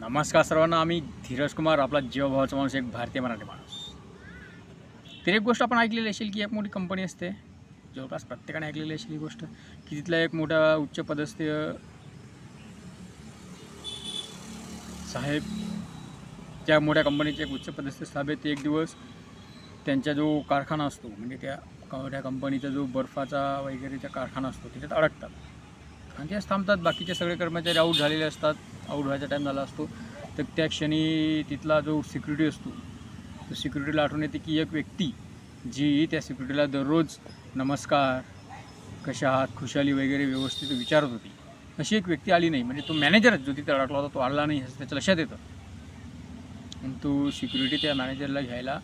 नमस्कार सर्वांना आम्ही धीरज कुमार आपला जीवभावाचा माणूस एक भारतीय मराठी माणूस. तर एक गोष्ट आपण ऐकलेली असेल की एक मोठी कंपनी असते. जवळपास प्रत्येकाने ऐकलेली असेल ही गोष्ट की तिथला एक मोठा उच्च पदस्थीय साहेब त्या मोठ्या कंपनीचे एक उच्च पदस्थ साहेब एक दिवस त्यांचा जो कारखाना असतो म्हणजे त्या मोठ्या कंपनीचा जो बर्फाचा वगैरेचा कारखाना असतो त्याच्यात अडकतात. आणि तेच थांबतात. बाकीचे सगळे कर्मचारी आऊट झालेले असतात. आऊट व्हायचा टाईम झाला असतो. तर त्या क्षणी तिथला जो सिक्युरिटी असतो तो सिक्युरिटीला आठवण येते की एक व्यक्ती जी त्या सिक्युरिटीला दररोज नमस्कार कशा आहात खुशाली वगैरे व्यवस्थित विचारत होती. अशी एक व्यक्ती आली नाही. म्हणजे तो मॅनेजरच जो तिथे अडकला होता तो आला नाही असं त्याच्या लक्षात येतं. आणि तो सिक्युरिटी त्या मॅनेजरला घ्यायला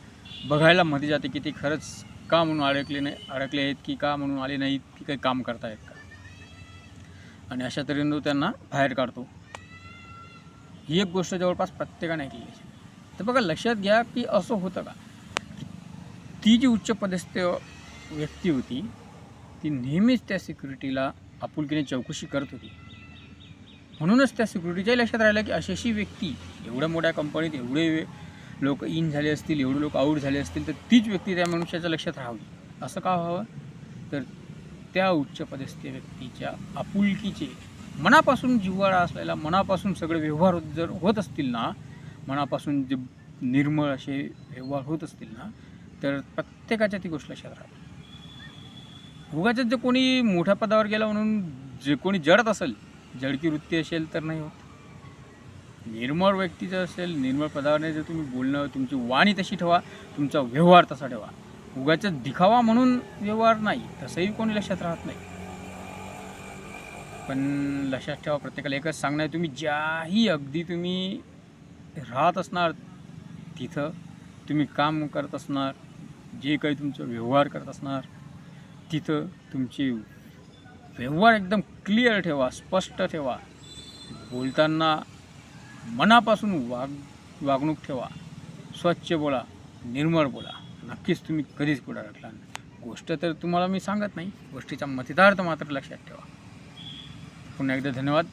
बघायला मध्ये जाते की ते खरंच का म्हणून अडकले नाही अडकले आहेत की का म्हणून आले नाहीत की काही काम करतायत का? आणि अशा तऱ्हेने तो त्यांना बाहेर काढतो. ही एक गोष्ट जवळपास प्रत्येकाने ऐकली आहे. तर बघा लक्षात घ्या की असं होतं का? ती जी उच्च पदस्थ व्यक्ती होती ती नेहमीच त्या सिक्युरिटीला आपुलकीने चौकशी करत होती. म्हणूनच त्या सिक्युरिटीच्याही लक्षात राहिलं की अशी अशी व्यक्ती एवढ्या मोठ्या कंपनीत एवढे लोक इन झाले असतील एवढे लोक आऊट झाले असतील तर तीच व्यक्ती त्या मनुष्याच्या लक्षात राहावी. असं का व्हावं? तर त्या उच्चपदस्थ व्यक्तीच्या आपुलकीचे मनापासून जिव्हाळा असलेला मनापासून सगळे व्यवहार जर होत असतील ना मनापासून जे निर्मळ असे व्यवहार होत असतील ना तर प्रत्येकाच्या ती गोष्ट लक्षात राहते. उगाच्यात जर कोणी मोठ्या पदावर गेला म्हणून जे कोणी जडत असेल जडकी वृत्ती असेल तर नाही होत. निर्मळ व्यक्तीचं असेल निर्मळ पदावर जर तुम्ही बोलणं तुमची वाणी तशी ठेवा तुमचा व्यवहार तसा ठेवा. उगाच दिखावा म्हणून व्यवहार नाही तसंही कोणी लक्षात राहत नाही. पण लक्षात ठेवा प्रत्येकाला एकच सांगणार तुम्ही ज्याही अगदी तुम्ही राहत असणार तिथं तुम्ही काम करत असणार जे काही तुमचं व्यवहार करत असणार तिथं तुमचे व्यवहार एकदम क्लिअर ठेवा स्पष्ट ठेवा. बोलताना मनापासून वाग वागणूक ठेवा. स्वच्छ बोला निर्मळ बोला. नक्कीच तुम्ही कधीच पुढे अडकला नाही. गोष्ट तर तुम्हाला मी सांगत नाही. गोष्टीचा मतितार्थ मात्र लक्षात ठेवा. पुन्हा एकदा धन्यवाद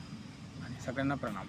आणि सगळ्यांना प्रणाम.